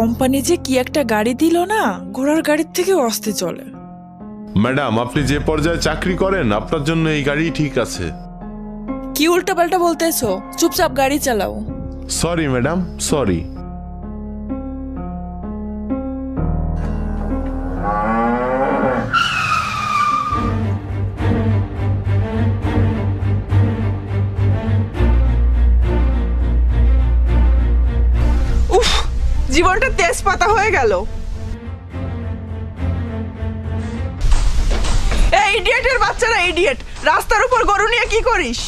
Company যে কি একটা গাড়ি দিল না ঘোড়ার গাড়ির থেকে অস্তে চলে। ম্যাডাম আপনি যে পর্যায়ে চাকরি করেন আপনার জন্য এই গাড়ি ঠিক আছে। কি উল্টাপাল্টা বলতেছো? চুপচাপ গাড়ি চালাও। সরি ম্যাডাম সরি জীবনটা তেজপাতা হয়ে গেল। এই ইডিয়েটের বাচ্চারা ইডিয়েট রাস্তার উপর গরু নিয়ে কি করিস?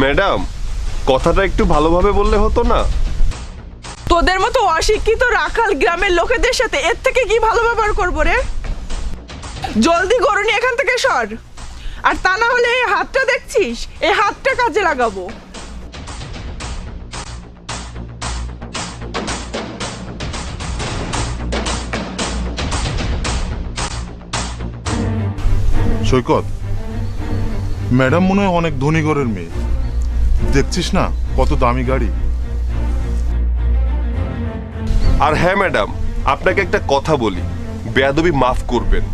ম্যাডাম কথাটা একটু ভালোভাবে বললে হতো না। তোদের মতো অশিক্ষিত রাখাল গ্রামের লোকেদের সাথে এর থেকে কি ভালো ব্যবহার করব রে? জলদি গরু নিয়ে এখান থেকে সর। আর তা না হলে এই হাতটা দেখছিস? এই হাতটা কাজে লাগাবো। সৈকত ম্যাডাম মনে হয় অনেক ধনী ঘরের মেয়ে। দেখছিস না কত দামি গাড়ি? আর হ্যাঁ ম্যাডাম আপনাকে একটা কথা বলি। বেয়াদবি মাফ করবেন।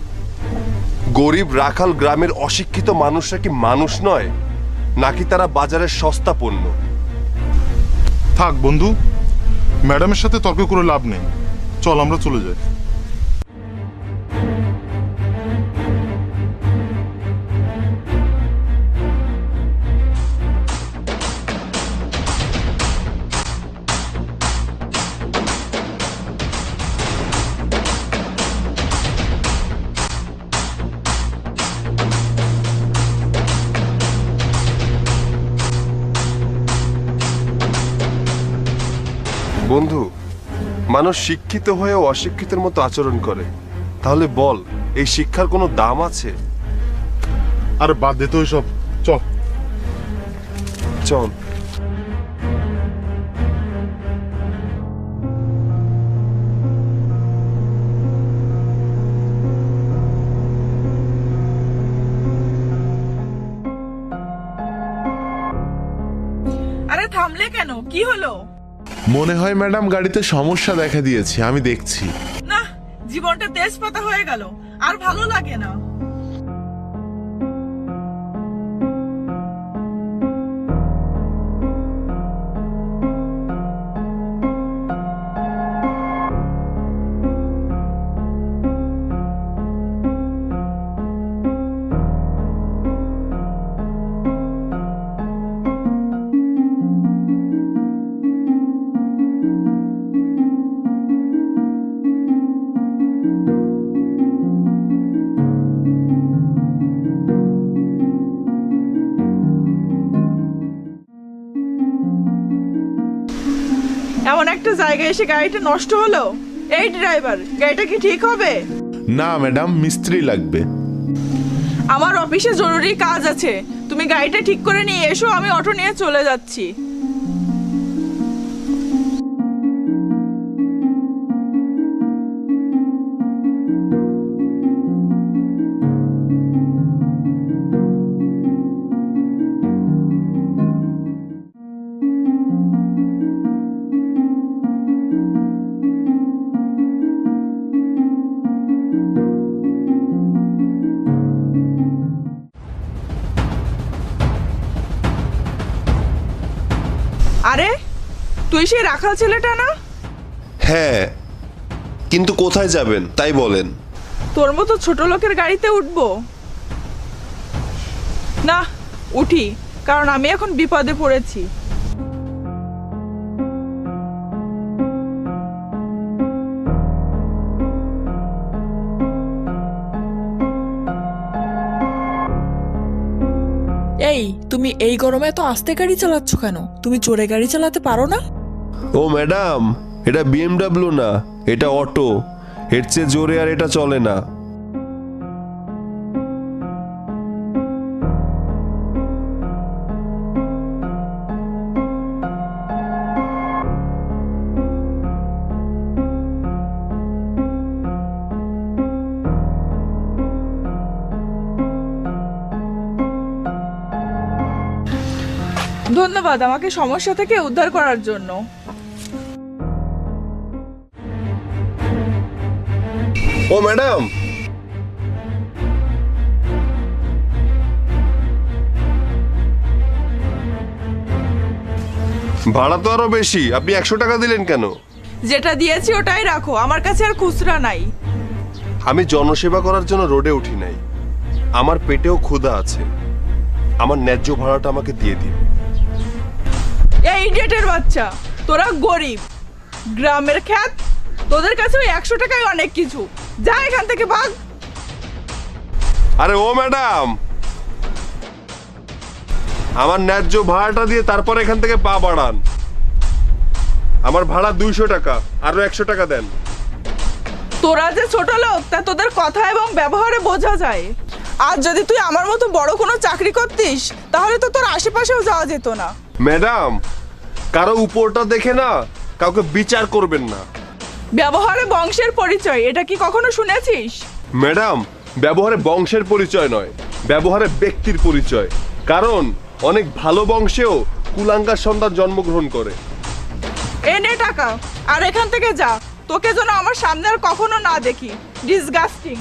গরিব রাখাল গ্রামের অশিক্ষিত মানুষরা কি মানুষ নয় নাকি তারা বাজারের সস্তা পণ্য? থাক বন্ধু ম্যাডামের সাথে তর্ক করে লাভ নেই। চল আমরা চলে যাই। বন্ধু মানুষ শিক্ষিত হয়েও অশিক্ষিতের মতো আচরণ করে। তাহলে বল এই শিক্ষার কোনো দাম আছে? আর বাদ দে তো সব চল। চল। আরে থামলে কেন? কি হলো? মনে হয় ম্যাডাম গাড়িতে সমস্যা দেখা দিয়েছে, আমি দেখছি। না, জীবনটা তেজপাতা হয়ে গেল, আর ভালো লাগে না। জায়গায় এসে গাড়িটা নষ্ট হলো? এই ড্রাইভার গাড়িটা কি ঠিক হবে? না ম্যাডাম মিস্ত্রি লাগবে। আমার অফিসে জরুরি কাজ আছে। তুমি গাড়িটা ঠিক করে নিয়ে এসো আমি অটো নিয়ে চলে যাচ্ছি। তুই সেই রাখাল ছেলেটা না? হ্যাঁ কিন্তু কোথায় যাবেন তাই বলেন। তোর মতো ছোট লোকের গাড়িতে উঠবো। না উঠি কারণ আমি এখন বিপদে পড়েছি। এই তুমি এই গরমে এত আস্তে গাড়ি চালাচ্ছ কেন? তুমি জোরে গাড়ি চালাতে পারো না? ও ম্যাডাম, এটা বিএমডাব্লিউ না, এটা অটো। এর চেয়ে জোরে আর এটা চলে না। ধন্যবাদ আমাকে সমস্যা থেকে উদ্ধার করার জন্য। ও ম্যাডাম। ভাড়া তো আরও বেশি। আপনি একশো টাকা দিলেন কেন? যেটা দিয়েছি ওটাই রাখো আমার কাছে আর খুচরা নাই। আমি জনসেবা করার জন্য রোডে উঠি নাই। আমার পেটেও ক্ষুধা আছে। আমার ন্যায্য ভাড়াটা আমাকে দিয়ে দিন। এই ডেটের বাচ্চা তোরা গরিব। গ্রামের খ্যাত তোদের কাছে ওই একশো টাকায় অনেক কিছু। যা এখান থেকে ভাগ। আরে ও ম্যাডাম। আমার ন্যায্য ভাড়াটা দিয়ে তারপর এখান থেকে পা বাড়ান। আমার ভাড়া দুইশো টাকা আরও একশো টাকা দেন। তোরা যে ছোট লোক তা তোদের কথা এবং ব্যবহারে বোঝা যায়। আর যদি তুই আমার মতো বড় কোনো চাকরি করতিস তাহলে তো তোর আশেপাশেও যাওয়া যেত না। ম্যাডাম কারও উপরটা দেখে না কাউকে বিচার করবেন না। ব্যবহারে বংশের পরিচয় এটা কি কখনো শুনেছিস? ম্যাডাম ব্যবহারে বংশের পরিচয় নয় ব্যবহারে ব্যক্তির পরিচয়। কারণ অনেক ভালো বংশেও কুলাঙ্গার সন্তান জন্মগ্রহণ করে। এনে নে টাকা আর এখান থেকে যা তোকে যেন আমার সামনে আর কখনো না দেখি। ডিসগাস্টিং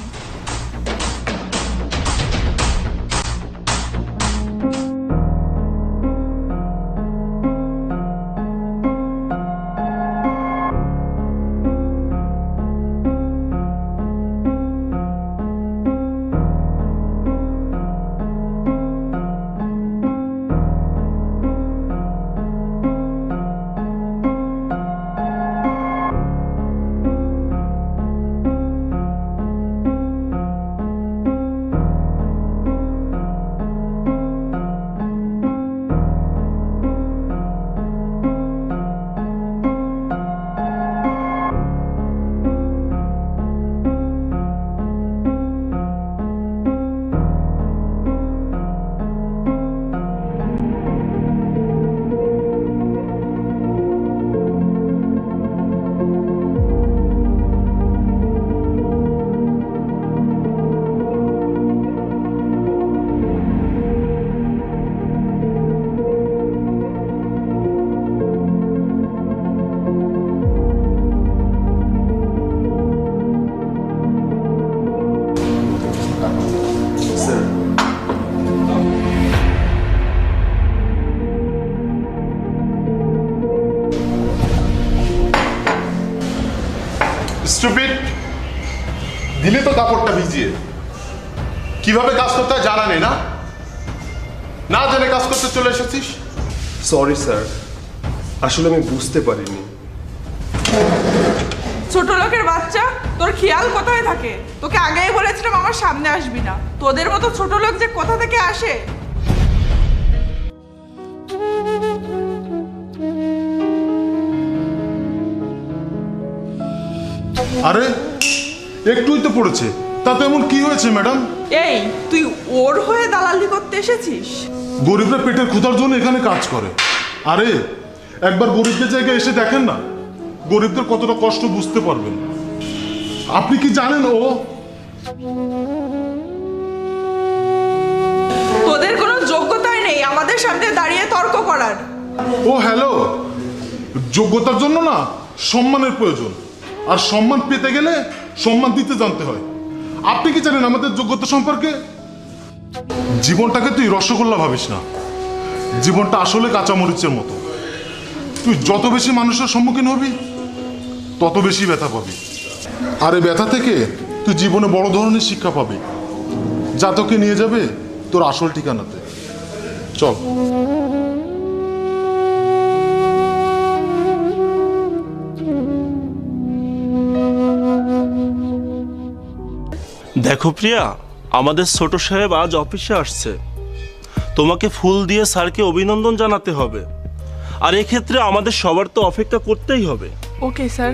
কাপড়টা ভিজিয়ে। কীভাবে কাজ করতে হয় জানা নেই না? না জেনে কাজ করতে চলে এসেছিস? সরি স্যার আসলে আমি বুঝতে পারিনি। ছোট লোকের বাচ্চা তোর খেয়াল কোথায় থাকে? তোকে আগেই বলেছিলাম আমার সামনে আসবি না। তোদের মতো ছোট লোক যে কোথা থেকে আসে? আরে একটুই তো পড়েছে। তাতে এমন কি হয়েছে ম্যাডাম? এই তুই ওর হয়ে দালালি করতে এসেছিস? গরিবরা পেটের ক্ষুধার জন্য এখানে কাজ করে। আরে একবার গরিবদের জায়গায় এসে দেখেন না। গরিবদের কতটা কষ্ট বুঝতে পারবেন। আপনি কি জানেন ও? তোদের কোনো যোগ্যতাই নেই আমাদের সামনে দাঁড়িয়ে তর্ক করার। ও হ্যালো। যোগ্যতার জন্য না সম্মানের প্রয়োজন। আর সম্মান পেতে গেলে সম্মান দিতে জানতে হয়। আপনি কি জানেন আমাদের যোগ্যতা সম্পর্কে? জীবনটাকে তুই রসগোল্লা ভাবিস না। জীবনটা আসলে কাঁচামরিচের মতো। তুই যত বেশি মানুষের সম্মুখীন হবি, তত বেশি ব্যথা পাবি। আর এই ব্যথা থেকে তুই জীবনে বড় ধরনের শিক্ষা পাবি। যা তোকে নিয়ে যাবে তোর আসল ঠিকানাতে। চল। দেখো প্রিয়া, আমাদের ছোট সাহেব আজ অফিসে আসছে। তোমাকে ফুল দিয়ে স্যারকে অভিনন্দন জানাতে হবে। আর এক্ষেত্রে আমাদের সবার তো অপেক্ষা করতেই হবে। Okay, sir.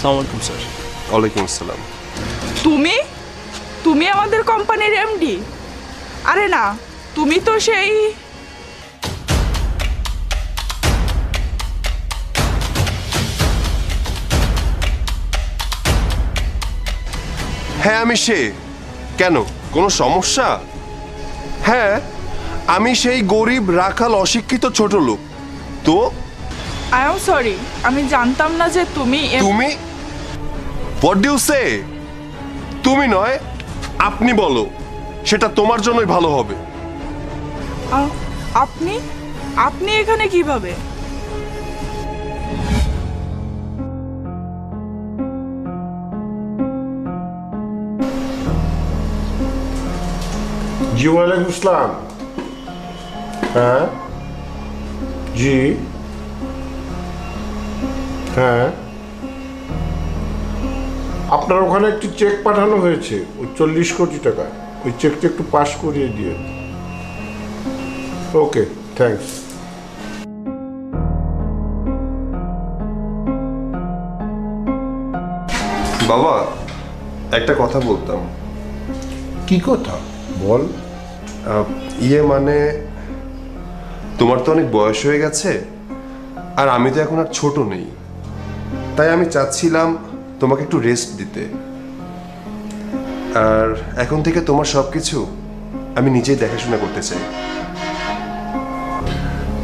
আসসালামু আলাইকুম স্যার। ওয়ালাইকুম আসসালাম। তুমি? তুমি আমাদের কোম্পানির এমডি? আরে না তুমি তো সেই হ্যাঁ আমি সে। কেন? কোনো সমস্যা? হ্যাঁ আমি সেই গরিব রাখাল অশিক্ষিত ছোট লোক। তো? আই এম সরি আমি জানতাম না যে তুমি এম- তুমি হোয়াট ডিউ সে তুমি নয় আপনি বলো। সেটা তোমার জন্যই ভালো হবে। আপনি? আপনি এখানে কীভাবে? জি ওয়ালাইকুম ইসলাম হ্যাঁ? জি। হ্যাঁ? আপনার ওখানে একটি চেক পাঠানো হয়েছে ওই চল্লিশ কোটি টাকা। ওই চেকটা একটু পাস করিয়ে দিয়ে ওকে থ্যাঙ্কস বাবা একটা কথা বলতাম। কি কথা? বল। আহ, ইয়ে মানে তোমার তো অনেক বয়স হয়ে গেছে আর আমি তো এখন আর ছোট নেই। তাই আমি চাচ্ছিলাম তোমাকে একটু রেস্ট দিতে। আর এখন থেকে তোমার সব কিছু আমি নিজেই দেখাশোনা করতে চাই।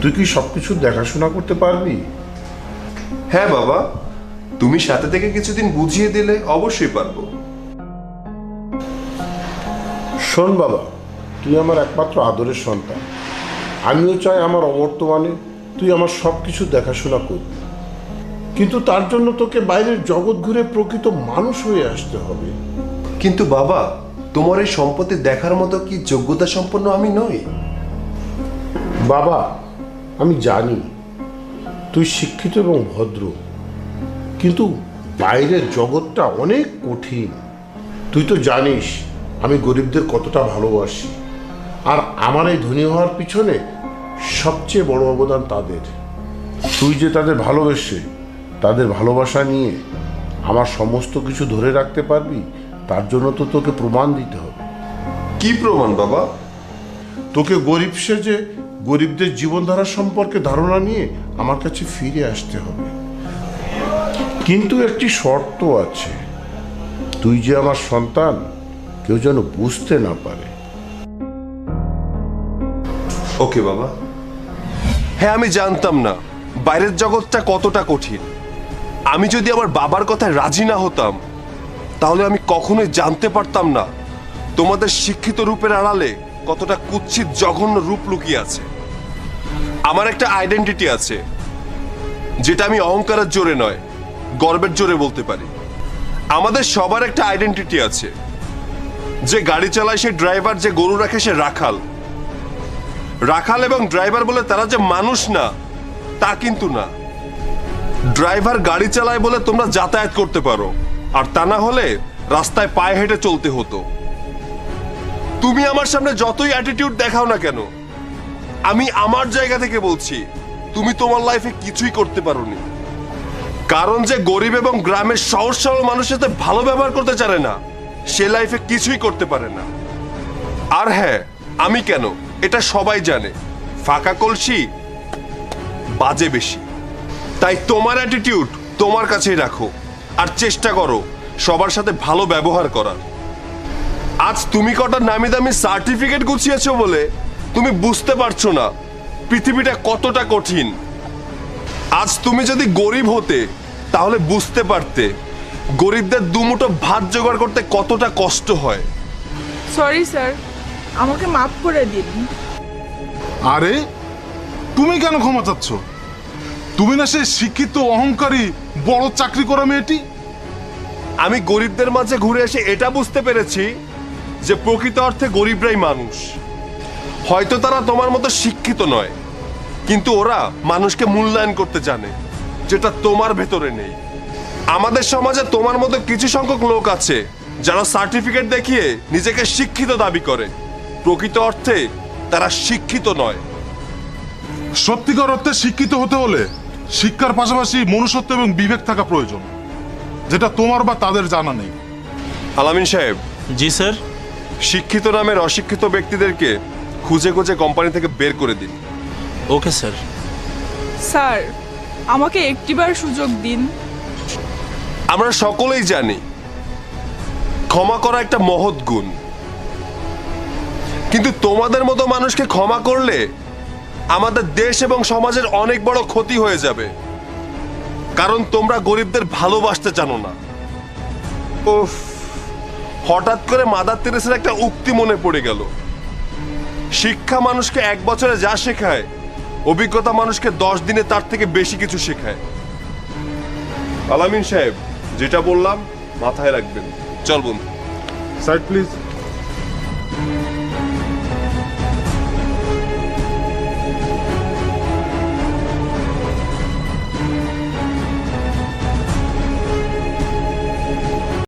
তুই কি সব কিছু দেখাশোনা করতে পারবি? হ্যাঁ বাবা তুমি সাথে থেকে কিছুদিন বুঝিয়ে দিলে অবশ্যই পারব। শোন বাবা তুই আমার একমাত্র আদরের সন্তান। আমিও চাই আমার অবর্তমানে তুই আমার সব কিছু দেখাশোনা করবি। কিন্তু তার জন্য তোকে বাইরের জগৎ ঘুরে প্রকৃত মানুষ হয়ে আসতে হবে। কিন্তু বাবা তোমার এই সম্পত্তি দেখার মতো কি যোগ্যতা সম্পন্ন আমি নই? বাবা আমি জানি তুই শিক্ষিত এবং ভদ্র কিন্তু বাইরের জগৎটা অনেক কঠিন। তুই তো জানিস আমি গরিবদের কতটা ভালোবাসি আর আমার এই ধনী হওয়ার পিছনে সবচেয়ে বড় অবদান তাদের। তুই যে তাদের ভালোবেসে তাদের ভালোবাসা নিয়ে আমার সমস্ত কিছু ধরে রাখতে পারবি তার জন্য তো তোকে প্রমাণ দিতে হবে। কি প্রমাণ বাবা? তোকে গরিব সেজে গরিবদের জীবনধারা সম্পর্কে ধারণা নিয়ে আমার কাছে ফিরে আসতে হবে। কিন্তু একটি শর্ত আছে তুই যে আমার সন্তান কেউ যেন বুঝতে না পারে। ওকে বাবা। হ্যাঁ আমি জানতাম না। বাইরের জগৎটা কতটা কঠিন। আমি যদি আমার বাবার কথায় রাজি না হতাম, তাহলে আমি কখনোই জানতে পারতাম না তোমাদের শিক্ষিত রূপের আড়ালে কতটা কুৎসিত জঘন্য রূপ লুকিয়ে আছে। আমার একটা আইডেন্টিটি আছে, যেটা আমি অহংকারের জোরে নয়, গর্বের জোরে বলতে পারি। আমাদের সবার একটা আইডেন্টিটি আছে, যে গাড়ি চালায় সে ড্রাইভার যে গরু রাখে সে রাখাল। রাখাল এবং ড্রাইভার বলে তারা যে মানুষ না, তা কিন্তু না। ড্রাইভার গাড়ি চালায় বলে তোমরা যাতায়াত করতে পারো। আর তা না হলে রাস্তায় পায়ে হেঁটে চলতে হতো। তুমি আমার সামনে যতই অ্যাটিটিউড দেখাও না কেন, আমি আমার জায়গা থেকে বলছি, তুমি তোমার লাইফে কিছুই করতে পারোনি। কারণ যে গরিব এবং গ্রামের সহজ সরল মানুষের সাথে ভালো ব্যবহার করতে চারে না, সে লাইফে কিছুই করতে পারে না। আর হ্যাঁ আমি কেন? এটা সবাই জানে। ফাঁকা কলসি বাজে বেশি। তাই তোমার অ্যাটিটিউড তোমার কাছেই রাখো আর চেষ্টা করো সবার সাথে ভালো ব্যবহার করার। আজ তুমি কটা নামি দামি সার্টিফিকেট গুছিয়েছো বলে তুমি বুঝতে পারছ না পৃথিবীটা কতটা কঠিন। আজ তুমি যদি গরিব হতে তাহলে বুঝতে পারতে গরিবদের দুমুঠো ভাত জোগাড় করতে কতটা কষ্ট হয়। সরি স্যার আমাকে মাফ করে দিন। আরে তুমি কেন ক্ষমা চাচ্ছ? তুমি না সেই শিক্ষিত অহংকারী বড় চাকরি করা মেয়েটি? আমি গরিবদের মাঝে ঘুরে এসে এটা বুঝতে পেরেছি যে প্রকৃত অর্থে গরিবরাই মানুষ। হয়তো তারা তোমার মতো শিক্ষিত নয় কিন্তু ওরা মানুষকে মূল্যায়ন করতে জানে যেটা তোমার ভেতরে নেই। আমাদের সমাজে তোমার মতো কিছু সংখ্যক লোক আছে যারা সার্টিফিকেট দেখিয়ে নিজেকে শিক্ষিত দাবি করে। প্রকৃত অর্থে তারা শিক্ষিত নয়। সত্যিকার অর্থে শিক্ষিত হতে হলে শিক্ষার পাশাপাশি মনুষ্যত্ব এবং বিবেক থাকা প্রয়োজন যেটা তোমার বা তাদের জানা নেই। আলামিন সাহেব। জি স্যার। শিক্ষিত নামের অশিক্ষিত ব্যক্তিদেরকে খুঁজে খুঁজে কোম্পানি থেকে বের করে দিন। Okay sir. স্যার আমাকে একটিবার সুযোগ দিন। আমরা সকলেই জানি ক্ষমা করা একটা মহৎ গুণ। কিন্তু তোমাদের মতো মানুষকে ক্ষমা করলে আমাদের দেশ এবং সমাজের অনেক বড় ক্ষতি হয়ে যাবে। কারণ তোমরা গরিবদের ভালোবাসতে জানো না। উফ, হঠাৎ করে মাদার তেরেসের একটা উক্তি মনে পড়ে গেল। শিক্ষা মানুষকে এক বছরে যা শেখায়, অভিজ্ঞতা মানুষকে দশ দিনে তার থেকে বেশি কিছু শেখায়। আলামিন সাহেব, যেটা বললাম মাথায় রাখবেন। চল বন্ধু। Sir, please.